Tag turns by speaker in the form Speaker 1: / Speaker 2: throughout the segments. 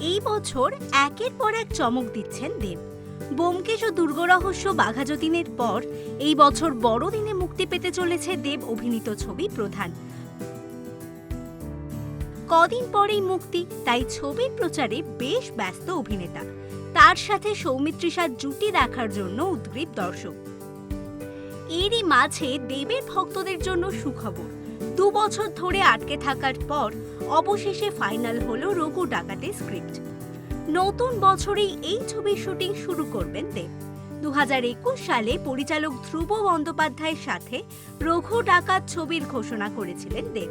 Speaker 1: এই বছর একের পর এক চমক দিচ্ছেন দেব। বোমকেশ ও দুর্গরহস্য বাঘাযতীনের পর এই বছর বড়দিনে মুক্তি পেতে চলেছে দেব অভিনীত ছবি প্রধান। কদিন পরেই মুক্তি, তাই ছবির প্রচারে বেশ ব্যস্ত অভিনেতা। তার সাথে সৌমিত্রিষার জুটি দেখার জন্য উদ্গ্রীব দর্শক। এরই মাঝে দেবের ভক্তদের জন্য সুখবর। দু বছর ধরে আটকে থাকার পর অবশেষে ফাইনাল হলো রঘু ডাকাতে স্ক্রিপ্ট। নতুন বছরেই এই ছবির শুটিং শুরু করবেন দেব। দুহাজার একুশ সালে পরিচালক ধ্রুব বন্দ্যোপাধ্যায়ের সাথে রঘু ডাকাত ছবির ঘোষণা করেছিলেন দেব।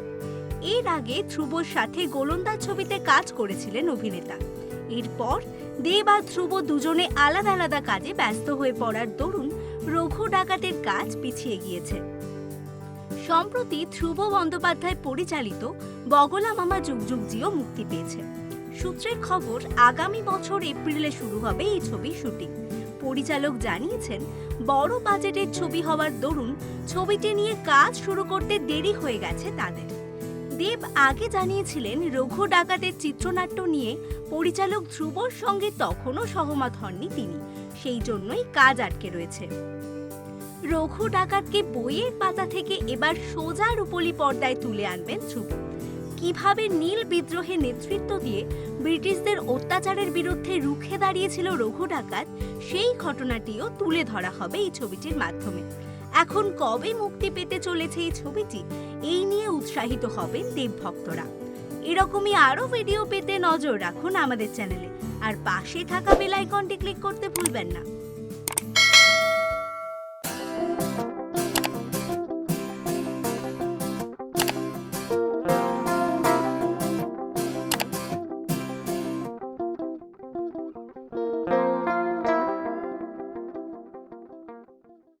Speaker 1: এর আগে ধ্রুবর সাথে গোলন্দাজ ছবিতে কাজ করেছিলেন অভিনেতা। এরপর দেব আর ধ্রুব দুজনে আলাদা আলাদা কাজে ব্যস্ত হয়ে পড়ার দরুন রঘু ডাকাতের কাজ পিছিয়ে গিয়েছে। সম্প্রতি ধ্রুব বন্দ্যোপাধ্যায় পরিচালিত বগলা মামা যুগ জিও মুক্তি পেয়েছে। সূত্রের খবর, আগামী বছর এপ্রিলে শুরু হবে এই ছবির শুটিং। পরিচালক জানিয়েছেন, বড় বাজেটের ছবি হওয়ার দরুন ছবিটি নিয়ে কাজ শুরু করতে দেরি হয়ে গেছে তাদের। দেব আগে জানিয়েছিলেন, রঘু ডাকাতের চিত্রনাট্য নিয়ে পরিচালক ধ্রুবর সঙ্গে তখনও সহমত হননি তিনি। সেই জন্যই কাজ আটকে রয়েছে। রঘু ডাকাতকে বইয়ের পাতা থেকে এবার সোজা রূপলি পর্দায় তুলে আনবেন ধ্রুব। কীভাবে নীল বিদ্রোহে নেতৃত্ব দিয়ে ব্রিটিশদের অত্যাচারের বিরুদ্ধে রুখে দাঁড়িয়েছিল রঘু ডাকাত, সেই ঘটনাটিও তুলে ধরা হবে এই ছবিটির মাধ্যমে। এখন কবে মুক্তি পেতে চলেছে এই ছবিটি? এই নিয়ে উৎসাহিত হবেন দেব ভক্তরা। এরকমই আরও ভিডিও পেতে নজর রাখুন আমাদের চ্যানেলে। আর পাশে থাকা বেল আইকনটি ক্লিক করতে ভুলবেন না।